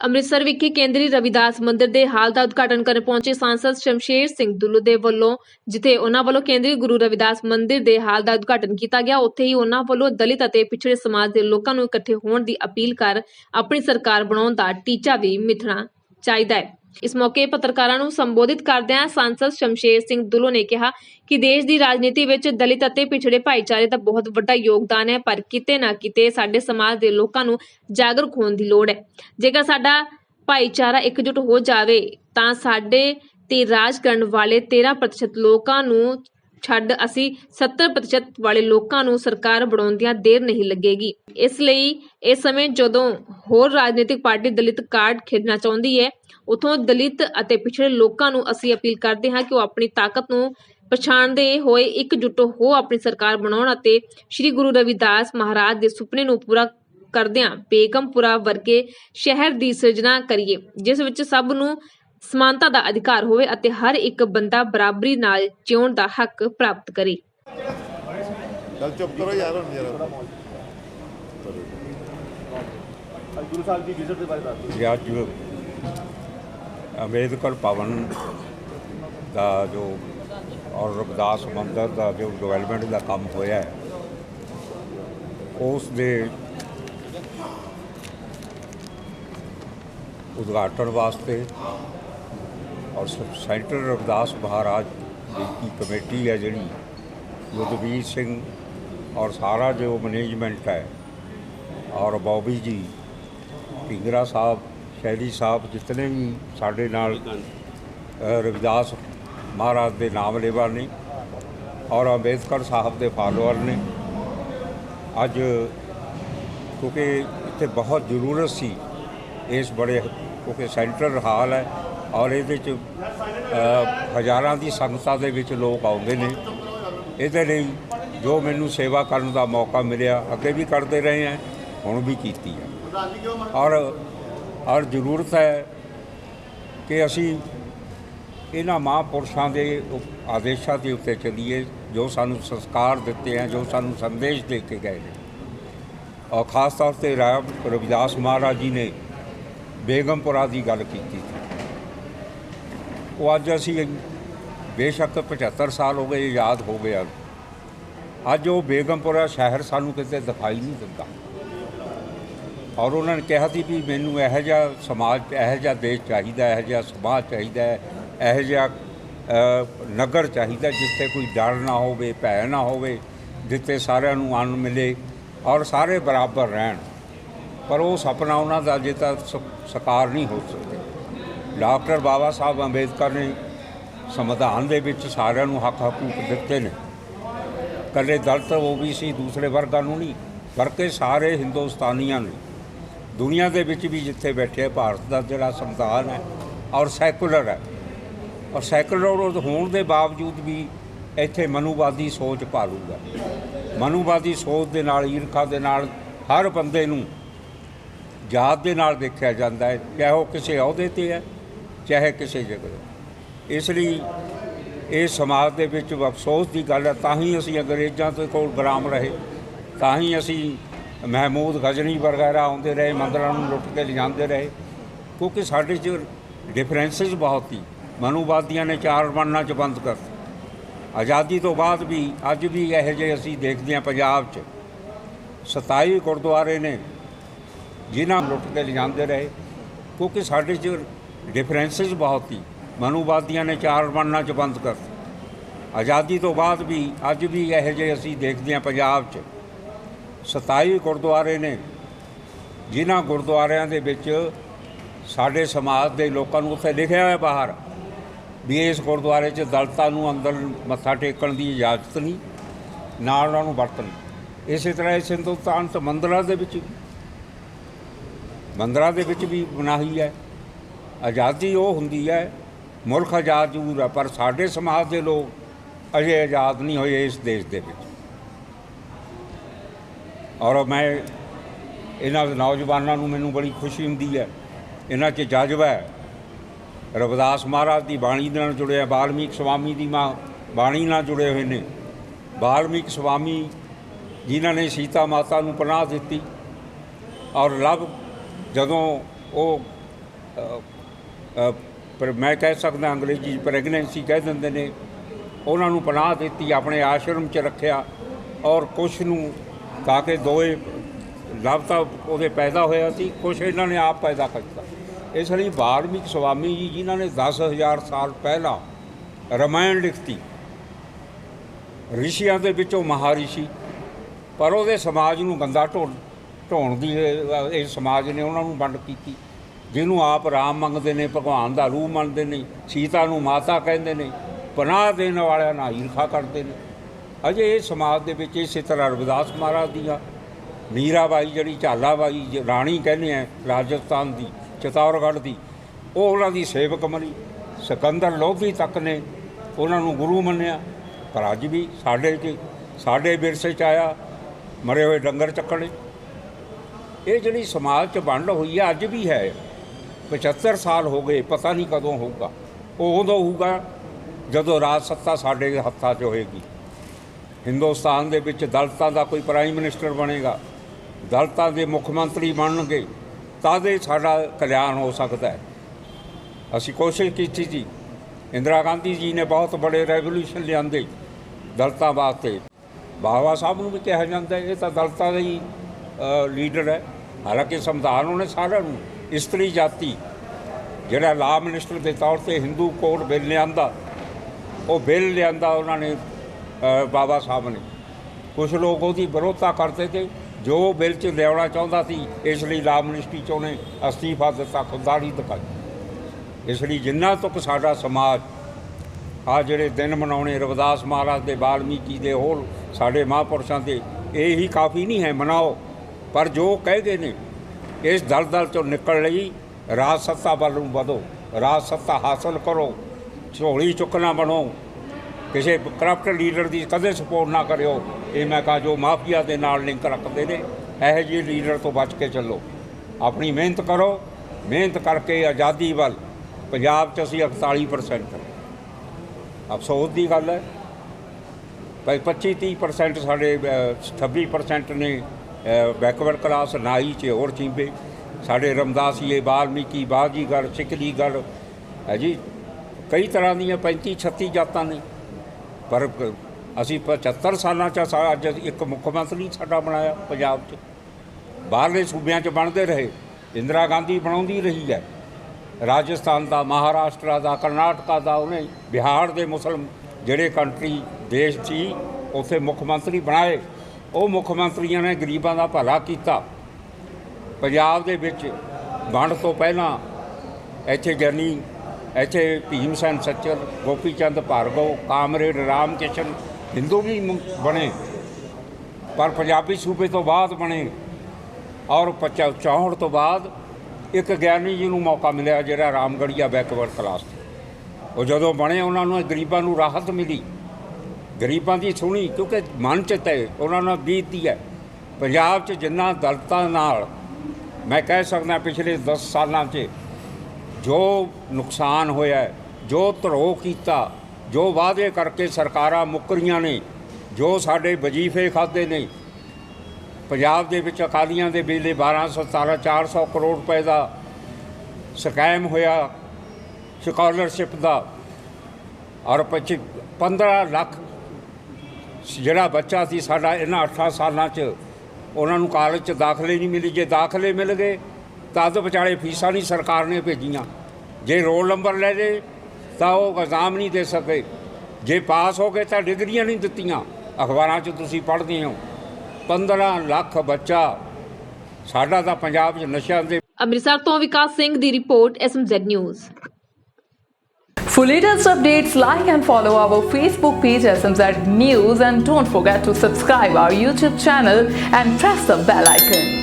ਅੰਮ੍ਰਿਤਸਰ ਵਿਖੇ ਕੇਂਦਰੀ ਰਵਿਦਾਸ ਮੰਦਿਰ ਦੇ ਹਾਲ ਦਾ ਉਦਘਾਟਨ ਕਰਨ ਪਹੁੰਚੇ ਸਾਂਸਦ ਸ਼ਮਸ਼ੇਰ ਸਿੰਘ ਦੁੱਲੂ ਦੇ ਵੱਲੋਂ, ਜਿੱਥੇ ਉਹਨਾਂ ਵੱਲੋਂ ਕੇਂਦਰੀ ਗੁਰੂ ਰਵਿਦਾਸ ਮੰਦਿਰ ਦੇ ਹਾਲ ਦਾ ਉਦਘਾਟਨ ਕੀਤਾ ਗਿਆ, ਉੱਥੇ ਹੀ ਉਹਨਾਂ ਵੱਲੋਂ ਦਲਿਤ ਅਤੇ ਪਿਛੜੇ ਸਮਾਜ ਦੇ ਲੋਕਾਂ ਨੂੰ ਇਕੱਠੇ ਹੋਣ ਦੀ ਅਪੀਲ ਕਰ ਆਪਣੀ ਸਰਕਾਰ ਬਣਾਉਣ ਦਾ ਟੀਚਾ ਵੀ ਮਿਥਣਾ ਚਾਹੀਦਾ ਹੈ। ਇਸ ਮੌਕੇ ਪੱਤਰਕਾਰਾਂ ਨੂੰ ਸੰਬੋਧਿਤ ਕਰਦਿਆਂ ਸਾਂਸਦ ਸ਼ਮਸ਼ੇਰ ਸਿੰਘ ਦੁੱਲੂ ਨੇ ਕਿਹਾ ਕਿ ਦੇਸ਼ ਦੀ ਰਾਜਨੀਤੀ ਵਿੱਚ ਦਲਿਤ ਅਤੇ ਪਿਛੜੇ ਭਾਈਚਾਰੇ ਦਾ ਬਹੁਤ ਵੱਡਾ ਯੋਗਦਾਨ ਹੈ, ਪਰ ਕਿਤੇ ਨਾ ਕਿਤੇ ਸਾਡੇ ਸਮਾਜ ਦੇ ਲੋਕਾਂ ਨੂੰ ਜਾਗਰੂਕ ਹੋਣ ਦੀ ਲੋੜ ਹੈ। ਜੇਕਰ ਸਾਡਾ ਭਾਈਚਾਰਾ ਇਕਜੁੱਟ ਹੋ ਜਾਵੇ, ਤਾਂ ਸਾਡੇ ਤੇ ਰਾਜ ਕਰਨ ਵਾਲੇ 13% ਲੋਕਾਂ ਨੂੰ ਛੱਡ ਅਸੀਂ 70% ਵਾਲੇ ਲੋਕਾਂ ਨੂੰ ਸਰਕਾਰ ਬਣਾਉਂਦਿਆਂ ਦੇਰ ਨਹੀਂ ਲੱਗੇਗੀ। ਇਸ ਲਈ ਇਸ ਸਮੇਂ ਜਦੋਂ ਹੋਰ ਰਾਜਨੀਤਿਕ ਪਾਰਟੀ ਦਲਿਤ ਕਾਰਡ ਖੇਡਣਾ ਚਾਹੁੰਦੀ ਹੈ ਉਥੋਂ ਦਲਿਤ ਅਤੇ ਪਿਛੜੇ ਲੋਕਾਂ ਨੂੰ ਅਸੀਂ ਅਪੀਲ ਕਰਦੇ ਹਾਂ ਕਿ ਉਹ ਆਪਣੀ ਤਾਕਤ ਨੂੰ ਪਛਾਣਦੇ ਹੋਏ ਇਕਜੁੱਟ ਹੋ ਆਪਣੀ ਸਰਕਾਰ ਬਣਾਉਣ ਅਤੇ ਸ੍ਰੀ ਗੁਰੂ ਰਵਿਦਾਸ ਮਹਾਰਾਜ ਦੇ ਸੁਪਨੇ ਨੂੰ ਪੂਰਾ ਕਰਦਿਆਂ ਬੇਗਮਪੁਰਾ ਵਰਗੇ ਸ਼ਹਿਰ ਦੀ ਸਿਰਜਣਾ ਕਰੀਏ ਜਿਸ ਵਿੱਚ ਸਭ ਨੂੰ ਸਮਾਨਤਾ ਦਾ ਅਧਿਕਾਰ ਹੋਵੇ ਅਤੇ ਹਰ ਇੱਕ ਬੰਦਾ ਬਰਾਬਰੀ ਨਾਲ ਜਿਉਣ ਦਾ ਹੱਕ ਪ੍ਰਾਪਤ ਕਰੇ। ਚੱਲ ਚੁੱਪ ਕਰੋ ਯਾਰ ਹੁਣ ਯਾਰ। ਅੱਜ ਗੁਰੂ ਸਾਹਿਬ ਦੀ ਵਿਜ਼ਿਟ ਦੇ ਬਾਰੇ ਦੱਸ ਕਿ ਅੱਜ ਅੰਬੇਦਕਰ ਭਵਨ ਦਾ ਜੋ ਔਰ ਰਵਿਦਾਸ ਮੰਦਰ ਦਾ ਜੋ ਡਿਵੈਲਪਮੈਂਟ ਦਾ ਕੰਮ ਹੋਇਆ ਹੈ, ਉਸ ਦੇ ਉਦਘਾਟਨ ਵਾਸਤੇ ਔਰ ਸੈਂਟਰ ਰਵਿਦਾਸ ਮਹਾਰਾਜ ਦੀ ਕਮੇਟੀ ਹੈ ਜਿਹੜੀ ਯੁੱਧਵੀਰ ਸਿੰਘ ਔਰ ਸਾਰਾ ਜੋ ਮੈਨੇਜਮੈਂਟ ਹੈ ਔਰ ਬੌਬੀ ਜੀ, ਢਿੰਗਰਾ ਸਾਹਿਬ ਸ਼ੈਲੀ ਸਾਹਿਬ ਜਿਤਨੇ ਵੀ ਸਾਡੇ ਨਾਲ ਰਵਿਦਾਸ ਮਹਾਰਾਜ ਦੇ ਨਾਮ ਲੇਵਾ ਨੇ ਔਰ ਅੰਬੇਦਕਰ ਸਾਹਿਬ ਦੇ ਫਾਲੋਅਰ ਨੇ। ਅੱਜ ਕਿਉਂਕਿ ਇੱਥੇ ਬਹੁਤ ਜ਼ਰੂਰਤ ਸੀ ਇਸ ਬੜੇ, ਕਿਉਂਕਿ ਸੈਂਟਰਲ ਹਾਲ ਹੈ ਔਰ ਇਹਦੇ ਚ ਹਜ਼ਾਰਾਂ ਦੀ ਸੰਗਤਾਂ ਦੇ ਵਿੱਚ ਲੋਕ ਆਉਂਦੇ ਨੇ। ਇਹਦੇ ਲਈ ਜੋ ਮੈਨੂੰ ਸੇਵਾ ਕਰਨ ਦਾ ਮੌਕਾ ਮਿਲਿਆ, ਅੱਗੇ ਵੀ ਕਰਦੇ ਰਹੇ ਹਾਂ ਹੁਣ ਵੀ ਕੀਤੀ ਹੈ ਔਰ ਔਰ ਜ਼ਰੂਰਤ ਹੈ ਕਿ ਅਸੀਂ ਇਹਨਾਂ ਮਹਾਂਪੁਰਸ਼ਾਂ ਦੇ ਉਪ- ਆਦੇਸ਼ਾਂ ਦੇ ਉੱਤੇ ਚੱਲੀਏ, ਜੋ ਸਾਨੂੰ ਸੰਸਕਾਰ ਦਿੱਤੇ ਹੈ, ਜੋ ਸਾਨੂੰ ਸੰਦੇਸ਼ ਦੇ ਕੇ ਗਏ ਨੇ। ਔਰ ਖਾਸ ਤੌਰ ਤੇ ਰਾਮ ਰਵਿਦਾਸ ਮਹਾਰਾਜ ਜੀ ਨੇ ਬੇਗਮਪੁਰਾ ਦੀ ਗੱਲ ਕੀਤੀ ਉਹ ਅੱਜ ਅਸੀਂ ਬੇਸ਼ੱਕ 75 ਸਾਲ ਹੋ ਗਏ ਯਾਦ ਹੋ ਗਿਆ। ਅੱਜ ਉਹ ਬੇਗਮਪੁਰਾ ਸ਼ਹਿਰ ਸਾਨੂੰ ਕਿਤੇ ਦਿਖਾਈ ਨਹੀਂ ਦਿੰਦਾ। ਔਰ ਉਹਨਾਂ ਨੇ ਕਿਹਾ ਸੀ ਵੀ ਮੈਨੂੰ ਇਹੋ ਜਿਹਾ ਸਮਾਜ, ਇਹੋ ਜਿਹਾ ਦੇਸ਼ ਚਾਹੀਦਾ, ਇਹੋ ਜਿਹਾ ਸਮਾਜ ਚਾਹੀਦਾ, ਇਹੋ ਜਿਹਾ ਨਗਰ ਚਾਹੀਦਾ ਜਿੱਥੇ ਕੋਈ ਡਰ ਨਾ ਹੋਵੇ, ਭੈ ਨਾ ਹੋਵੇ, ਜਿੱਥੇ ਸਾਰਿਆਂ ਨੂੰ ਅੰਨ ਮਿਲੇ ਔਰ ਸਾਰੇ ਬਰਾਬਰ ਰਹਿਣ। ਪਰ ਉਹ ਸੁਪਨਾ ਉਹਨਾਂ ਦਾ ਅਜੇ ਤੱਕ ਸ- ਸਾਕਾਰ ਨਹੀਂ ਹੋ ਸਕਿਆ। ਡਾਕਟਰ ਬਾਬਾ ਸਾਹਿਬ ਅੰਬੇਦਕਰ ਨੇ ਸੰਵਿਧਾਨ ਦੇ ਵਿੱਚ ਸਾਰਿਆਂ ਨੂੰ ਹੱਕ ਹਕੂਕ ਦਿੱਤੇ ਨੇ। ਇਕੱਲੇ ਦਲਿਤ ਓਬੀਸੀ ਦੂਸਰੇ ਵਰਗਾਂ ਨੂੰ ਨਹੀਂ, ਬਲਕਿ ਸਾਰੇ ਹਿੰਦੁਸਤਾਨੀਆਂ ਨੂੰ। ਦੁਨੀਆ ਦੇ ਵਿੱਚ ਵੀ ਜਿੱਥੇ ਬੈਠੇ ਭਾਰਤ ਦਾ ਜਿਹੜਾ ਸੰਵਿਧਾਨ ਹੈ ਔਰ ਸੈਕੂਲਰ ਹੈ। ਔਰ ਸੈਕੂਲਰ ਹੋਣ ਦੇ ਬਾਵਜੂਦ ਵੀ ਇੱਥੇ ਮਨੂਵਾਦੀ ਸੋਚ ਭਾਲੂਗਾ ਮਨੂਵਾਦੀ ਸੋਚ ਦੇ ਨਾਲ, ਈਰਖਾ ਦੇ ਨਾਲ ਹਰ ਬੰਦੇ ਨੂੰ ਜਾਤ ਦੇ ਨਾਲ ਦੇਖਿਆ ਜਾਂਦਾ ਹੈ, ਚਾਹੇ ਉਹ ਕਿਸੇ ਅਹੁਦੇ ਤੇ ਹੈ, ਚਾਹੇ ਕਿਸੇ ਜਗ੍ਹਾ ਇਸ ਲਈ ਇਹ ਸਮਾਜ ਦੇ ਵਿੱਚ ਅਫਸੋਸ ਦੀ ਗੱਲ ਹੈ, ਤਾਂ ਹੀ ਅਸੀਂ ਅੰਗਰੇਜ਼ਾਂ ਦੇ ਕੋਲ ਗੁਲਾਮ ਰਹੇ, ਤਾਂ ਹੀ ਅਸੀਂ ਮਹਿਮੂਦ ਗਜ਼ਨੀ ਵਗੈਰਾ ਆਉਂਦੇ ਰਹੇ, ਮੰਦਰਾਂ ਨੂੰ ਲੁੱਟ ਕੇ ਲਿਜਾਂਦੇ ਰਹੇ। ਕਿਉਂਕਿ ਸਾਡੇ 'ਚ ਡਿਫਰੈਂਸਸ ਬਹੁਤ ਸੀ। ਮਨੂਵਾਦੀਆਂ ਨੇ ਚਾਰ ਵਰਨਾਂ 'ਚ ਬੰਦ ਕਰ ਆਜ਼ਾਦੀ ਤੋਂ ਬਾਅਦ ਵੀ, ਅੱਜ ਵੀ ਇਹੋ ਜਿਹੇ ਅਸੀਂ ਦੇਖਦੇ ਹਾਂ ਪੰਜਾਬ 'ਚ। 27 ਗੁਰਦੁਆਰੇ ਨੇ ਜਿਨ੍ਹਾਂ ਨੂੰ ਲੁੱਟ ਕੇ ਲਿਜਾਂਦੇ ਰਹੇ। ਕਿਉਂਕਿ ਸਾਡੇ 'ਚ ਡਿਫਰੈਂਸਸ ਬਹੁਤ ਸੀ। ਮਨੂਵਾਦੀਆਂ ਨੇ ਚਾਰ ਵਰਨਾਂ 'ਚ ਬੰਦ ਕਰ ਆਜ਼ਾਦੀ ਤੋਂ ਬਾਅਦ ਵੀ, ਅੱਜ ਵੀ ਇਹੋ ਜਿਹੇ ਅਸੀਂ ਦੇਖਦੇ ਹਾਂ ਪੰਜਾਬ 'ਚ। 27 ਗੁਰਦੁਆਰੇ ਨੇ, ਜਿਨ੍ਹਾਂ ਗੁਰਦੁਆਰਿਆਂ ਦੇ ਵਿੱਚ ਸਾਡੇ ਸਮਾਜ ਦੇ ਲੋਕਾਂ ਨੂੰ ਉੱਥੇ ਲਿਖਿਆ ਹੋਇਆ ਬਾਹਰ ਵੀ ਇਸ ਗੁਰਦੁਆਰੇ 'ਚ ਦਲਤਾਂ ਨੂੰ ਅੰਦਰ ਮੱਥਾ ਟੇਕਣ ਦੀ ਇਜਾਜ਼ਤ ਨਹੀਂ ਨਾ ਉਹਨਾਂ ਨੂੰ ਵਰਤਣ ਇਸੇ ਤਰ੍ਹਾਂ ਇਸ ਹਿੰਦੁਸਤਾਨ 'ਚ ਮੰਦਰਾਂ ਦੇ ਵਿੱਚ ਮੰਦਰਾਂ ਦੇ ਵਿੱਚ ਵੀ ਮਨਾਹੀ ਹੈ। ਆਜ਼ਾਦੀ ਉਹ ਹੁੰਦੀ ਹੈ, ਮੁਲਕ ਆਜ਼ਾਦ ਜ਼ਰੂਰ ਹੈ, ਪਰ ਸਾਡੇ ਸਮਾਜ ਦੇ ਲੋਕ ਅਜੇ ਆਜ਼ਾਦ ਨਹੀਂ ਹੋਏ ਇਸ ਦੇਸ਼ ਦੇ ਵਿੱਚ। ਔਰ ਮੈਂ ਇਹਨਾਂ ਨੌਜਵਾਨਾਂ ਨੂੰ ਮੈਨੂੰ ਬੜੀ ਖੁਸ਼ੀ ਹੁੰਦੀ ਹੈ। ਇਹਨਾਂ 'ਚ ਜਜ਼ਬਾ ਹੈ। ਰਵਿਦਾਸ ਮਹਾਰਾਜ ਦੀ ਬਾਣੀ ਨਾਲ ਜੁੜਿਆ, ਬਾਲਮੀਕ ਸਵਾਮੀ ਦੀ ਮਾਂ ਬਾਣੀ ਨਾਲ ਜੁੜੇ ਹੋਏ ਨੇ। ਬਾਲਮੀਕ ਸਵਾਮੀ ਜਿਨ੍ਹਾਂ ਨੇ ਸੀਤਾ ਮਾਤਾ ਨੂੰ ਪਨਾਹ ਦਿੱਤੀ ਔਰ ਲਵ ਜਦੋਂ ਉਹ ਪਰ ਮੈਂ ਕਹਿ ਸਕਦਾ ਅੰਗਰੇਜ਼ੀ ਪ੍ਰੈਗਨੈਂਸੀ ਕਹਿ ਦਿੰਦੇ ਨੇ, ਉਹਨਾਂ ਨੂੰ ਪਨਾਹ ਦਿੱਤੀ, ਆਪਣੇ ਆਸ਼ਰਮ 'ਚ ਰੱਖਿਆ ਔਰ ਕੁਛ ਨੂੰ ਤਾਂ ਕਿ ਦੋਏ ਲਵ ਤਾਂ ਉਹਦੇ ਪੈਦਾ ਹੋਇਆ ਸੀ, ਕੁਛ ਇਹਨਾਂ ਨੇ ਆਪ ਪੈਦਾ ਕੀਤਾ ਇਸ ਲਈ ਬਾਰਵੀਂ ਸਵਾਮੀ ਜੀ, ਜਿਨ੍ਹਾਂ ਨੇ 10000 ਸਾਲ ਪਹਿਲਾਂ ਰਮਾਇਣ ਲਿਖਤੀ, ਰਿਸ਼ੀਆਂ ਦੇ ਵਿੱਚੋਂ ਮਹਾਰਿਸ਼ੀ, ਪਰ ਉਹਦੇ ਸਮਾਜ ਨੂੰ ਗੰਦਾ ਢੋਣ ਢੋਣ ਦੀ ਇਹ ਇਹ ਸਮਾਜ ਨੇ ਉਹਨਾਂ ਨੂੰ ਵੰਡ ਕੀਤੀ। ਜਿਹਨੂੰ ਆਪ ਰਾਮ ਮੰਗਦੇ ਨੇ, ਭਗਵਾਨ ਦਾ ਰੂਪ ਮੰਨਦੇ ਨੇ, ਸੀਤਾ ਨੂੰ ਮਾਤਾ ਕਹਿੰਦੇ ਨੇ, ਪਨਾਹ ਦੇਣ ਵਾਲਿਆਂ ਨਾਲ ਈਰਖਾ ਕਰਦੇ ਨੇ। ਅਜੇ ਇਹ ਸਮਾਜ ਦੇ ਵਿੱਚ ਇਸੇ ਤਰ੍ਹਾਂ ਰਵਿਦਾਸ ਮਹਾਰਾਜ ਦੀਆਂ, ਮੀਰਾਬਾਈ ਜਿਹੜੀ ਝਾਲਾਬਾਈ, ਜ- ਰਾਣੀ ਕਹਿੰਦੇ ਆ, ਰਾਜਸਥਾਨ ਦੀ, ਚਤੌਰਗੜ੍ਹ ਦੀ, ਉਹ ਉਹਨਾਂ ਦੀ ਸੇਵਕ ਮਨੀ ਸਿਕੰਦਰ ਲੋਧੀ ਤੱਕ ਨੇ ਉਹਨਾਂ ਨੂੰ ਗੁਰੂ ਮੰਨਿਆ। ਪਰ ਅੱਜ ਵੀ ਸਾਡੇ 'ਚ, ਸਾਡੇ ਵਿਰਸੇ 'ਚ ਆਇਆ, ਮਰੇ ਹੋਏ ਡੰਗਰ ਚੱਕਣੇ। ਇਹ ਜਿਹੜੀ ਸਮਾਜ 'ਚ ਵੰਡ ਹੋਈ ਹੈ ਅੱਜ ਵੀ ਹੈ। 75 ਸਾਲ ਹੋ ਗਏ, ਪਤਾ ਨਹੀਂ ਕਦੋਂ ਹੋਊਗਾ। ਉਹ ਉਦੋਂ ਹੋਊਗਾ, ਜਦੋਂ ਰਾਜ ਸੱਤਾ ਸਾਡੇ ਹੱਥਾਂ 'ਚ ਹੋਏਗੀ। ਹਿੰਦੁਸਤਾਨ ਦੇ ਵਿੱਚ ਦਲਤਾਂ ਦਾ ਕੋਈ ਪ੍ਰਾਈਮ ਮਿਨਿਸਟਰ ਬਣੇਗਾ, ਦਲਤਾਂ ਦੇ ਮੁੱਖ ਮੰਤਰੀ ਬਣਨਗੇ ਤਾਂ ਦੇ ਸਾਡਾ ਕਲਿਆਣ ਹੋ ਸਕਦਾ ਹੈ। ਅਸੀਂ ਕੋਸ਼ਿਸ਼ ਕੀਤੀ ਜੀ, ਇੰਦਰਾ ਗਾਂਧੀ ਜੀ ਨੇ ਬਹੁਤ ਬੜੇ ਰੈਵੋਲੂਸ਼ਨ ਲਿਆਂਦੇ ਦਲਤਾਂ ਵਾਸਤੇ। ਬਾਵਾ ਸਾਹਿਬ ਨੂੰ ਵੀ ਕਿਹਾ ਜਾਂਦਾ ਇਹ ਤਾਂ ਦਲਤਾਂ ਦਾ ਹੀ ਲੀਡਰ ਹੈ। ਹਾਲਾਂਕਿ ਸੰਵਿਧਾਨ ਉਹਨੇ ਸਾਰਿਆਂ ਨੂੰ, ਇਸਤਰੀ ਜਾਤੀ, ਜਿਹੜਾ ਲਾ ਮਿਨਿਸਟਰ ਦੇ ਤੌਰ ਤੇ ਹਿੰਦੂ ਕੋਡ ਬਿੱਲ ਲਿਆਂਦਾ, ਉਹ ਬਿੱਲ ਲਿਆਂਦਾ ਉਹਨਾਂ ਨੇ ਬਾਬਾ ਸਾਹਿਬ ਨੇ ਕੁਝ ਲੋਕ ਉਹਦੀ ਵਿਰੋਧਤਾ ਕਰਦੇ ਤੇ ਜੋ ਬਿੱਲ 'ਚ ਲਿਆਉਣਾ ਚਾਹੁੰਦਾ ਸੀ, ਇਸ ਲਈ ਲਾ ਮਿਨਿਸਟਰੀ 'ਚ ਉਹਨੇ ਅਸਤੀਫਾ ਦਿੱਤਾ ਖੁਦਾਰੀ ਦਿਖਾਈ। ਇਸ ਲਈ ਜਿੰਨਾ ਤੱਕ ਸਾਡਾ ਸਮਾਜ ਆ ਜਿਹੜੇ ਦਿਨ ਮਨਾਉਣੇ ਰਵਿਦਾਸ ਮਹਾਰਾਜ ਦੇ ਵਾਲਮੀਕੀ ਦੇ ਹੋਰ ਸਾਡੇ ਮਹਾਂਪੁਰਸ਼ਾਂ ਦੇ, ਇਹ ਹੀ ਕਾਫੀ ਨਹੀਂ ਹੈ, ਮਨਾਓ। ਪਰ ਜੋ ਕਹਿ ਗਏ ਨੇ, ਇਸ ਦਲਦਲ ਚੋਂ ਨਿਕਲ ਲਈ, ਰਾਜ ਸੱਤਾ ਵੱਲ ਨੂੰ ਵਧੋ, ਰਾਜ ਸੱਤਾ ਹਾਸਲ ਕਰੋ, ਝੋਲੀ ਚੁੱਕਣਾ ਬਣੋ ਕਿਸੇ ਕਰਪਟ ਲੀਡਰ ਦੀ ਕਦੇ ਸਪੋਰਟ ਨਾ ਕਰਿਓ। ਇਹ ਮੈਂ ਕਹਾ ਜੋ ਮਾਫੀਆ ਦੇ ਨਾਲ ਲਿੰਕ ਰੱਖਦੇ ਨੇ ਇਹੋ ਜਿਹੇ ਲੀਡਰ ਤੋਂ ਬਚ ਕੇ ਚੱਲੋ। ਆਪਣੀ ਮਿਹਨਤ ਕਰੋ। ਮਿਹਨਤ ਕਰਕੇ ਆਜ਼ਾਦੀ ਵੱਲ। ਪੰਜਾਬ 'ਚ ਅਸੀਂ 41% ਅਫਸੋਸ ਦੀ ਗੱਲ ਹੈ। ਭਾਈ 25 30% ਸਾਡੇ ਅ, 26% ਨੇ ਬੈਕਵਰਡ ਕਲਾਸ ਨਾਈ ਚ ਹੋਰ ਚੀਂਬੇ ਸਾਡੇ ਰਮਦਾਸੀਏ ਵਾਲਮੀਕੀ ਬਾਜੀਗਰ ਸਿਕਲੀਗਰ ਹੈ ਜੀ? ਕਈ ਤਰ੍ਹਾਂ ਦੀਆਂ 35 36 ਜਾਤਾਂ ਨੇ। ਪਰ ਅਸੀਂ 75 ਸਾਲਾਂ ਚ ਅੱਜ ਇੱਕ ਮੁੱਖ ਮੰਤਰੀ ਸਾਡਾ ਬਣਾਇਆ ਪੰਜਾਬ 'ਚ। ਬਾਹਰਲੇ ਸੂਬਿਆਂ 'ਚ ਬਣਦੇ ਰਹੇ। ਇੰਦਰਾ ਗਾਂਧੀ ਬਣਾਉਂਦੀ ਰਹੀ ਹੈ। ਰਾਜਸਥਾਨ ਦਾ, ਮਹਾਰਾਸ਼ਟਰ ਦਾ, ਕਰਨਾਟਕਾ ਦਾ, ਉਹਨੇ ਬਿਹਾਰ ਦੇ ਮੁਸਲਮ ਜਿਹੜੇ ਕੰਟਰੀ, ਦੇਸ਼ ਸੀ, ਉੱਥੇ ਮੁੱਖ ਮੰਤਰੀ ਬਣਾਏ। ਉਹ ਮੁੱਖ ਮੰਤਰੀਆਂ ਨੇ ਗਰੀਬਾਂ ਦਾ ਭਲਾ ਕੀਤਾ। ਪੰਜਾਬ ਦੇ ਵਿੱਚ ਵੰਡ ਤੋਂ ਪਹਿਲਾਂ ਇੱਥੇ ਗਿਆਨੀ ਇੱਥੇ ਭੀਮ ਸੈਨ ਸੱਚਰ ਗੋਪੀ ਚੰਦ ਭਾਰਗਵ, ਕਾਮਰੇਡ ਰਾਮ ਕਿਸ਼ਨ, ਹਿੰਦੂ ਵੀ ਬਣੇ। ਪਰ ਪੰਜਾਬੀ ਸੂਬੇ ਤੋਂ ਬਾਅਦ ਬਣੇ। ਔਰ 64 ਤੋਂ ਬਾਅਦ ਇੱਕ ਗਿਆਨੀ ਜੀ ਨੂੰ ਮੌਕਾ ਮਿਲਿਆ ਜਿਹੜਾ ਰਾਮਗੜੀਆ ਬੈਕਵਰਡ ਕਲਾਸ ਉਹ ਜਦੋਂ ਬਣੇ, ਉਹਨਾਂ ਨੂੰ ਗਰੀਬਾਂ ਨੂੰ ਰਾਹਤ ਮਿਲੀ। ਗਰੀਬਾਂ ਦੀ ਸੁਣੀ, ਕਿਉਂਕਿ ਮਨ ਚ ਤੇ ਉਹਨਾਂ ਨਾਲ ਬੀਤੀ ਹੈ। ਪੰਜਾਬ 'ਚ ਜਿੰਨਾ ਦਲਤਾਂ ਨਾਲ, ਮੈਂ ਕਹਿ ਸਕਦਾ ਪਿਛਲੇ 10 ਸਾਲਾਂ 'ਚ ਜੋ ਨੁਕਸਾਨ ਹੋਇਆ ਜੋ ਧਰੋ ਕੀਤਾ, ਜੋ ਵਾਅਦੇ ਕਰਕੇ ਸਰਕਾਰਾਂ ਮੁੱਕਰੀਆਂ ਨੇ, ਜੋ ਸਾਡੇ ਵਜੀਫੇ ਖਾਦੇ ਨੇ, ਪੰਜਾਬ ਦੇ ਵਿੱਚ ਅਕਾਲੀਆਂ ਦੇ ਵੇਲੇ 1217 400 ਕਰੋੜ ਰੁਪਏ ਦਾ ਸਕੈਮ ਹੋਇਆ, ਸਕਾਲਰਸ਼ਿਪ ਦਾ, ਔਰ 25 15 ਲੱਖ ਜਿਹੜਾ ਬੱਚਾ ਸੀ ਸਾਡਾ ਇਹਨਾਂ 18 ਸਾਲਾਂ 'ਚ, ਉਹਨਾਂ ਨੂੰ ਕਾਲਜ 'ਚ ਦਾਖਲੇ ਨਹੀਂ ਮਿਲੀ, ਜੇ ਦਾਖਲੇ ਮਿਲ ਗਏ ਤਦ ਵਿਚਾਲੇ ਫੀਸਾਂ ਨਹੀਂ ਸਰਕਾਰ ਨੇ ਭੇਜੀਆਂ ਜੇ ਰੋਲ ਨੰਬਰ ਲੈ ਲਏ ਤਾਂ ਉਹ ਐਗਜ਼ਾਮ ਨਹੀਂ ਦੇ ਸਕੇ ਜੇ ਪਾਸ ਹੋ ਗਏ ਤਾਂ ਡਿਗਰੀਆਂ ਨਹੀਂ ਦਿੱਤੀਆਂ ਅਖਬਾਰਾਂ 'ਚ ਤੁਸੀਂ ਪੜ੍ਹਦੇ ਹੋ 15 ਲੱਖ ਬੱਚਾ ਸਾਡਾ ਤਾਂ ਪੰਜਾਬ 'ਚ ਨਸ਼ਿਆਂ ਦੇ ਅੰਮ੍ਰਿਤਸਰ ਤੋਂ ਵਿਕਾਸ ਸਿੰਘ ਦੀ report SMZ news For latest updates, like and follow our Facebook page SMZ News and don't forget to subscribe our YouTube channel and press the bell icon.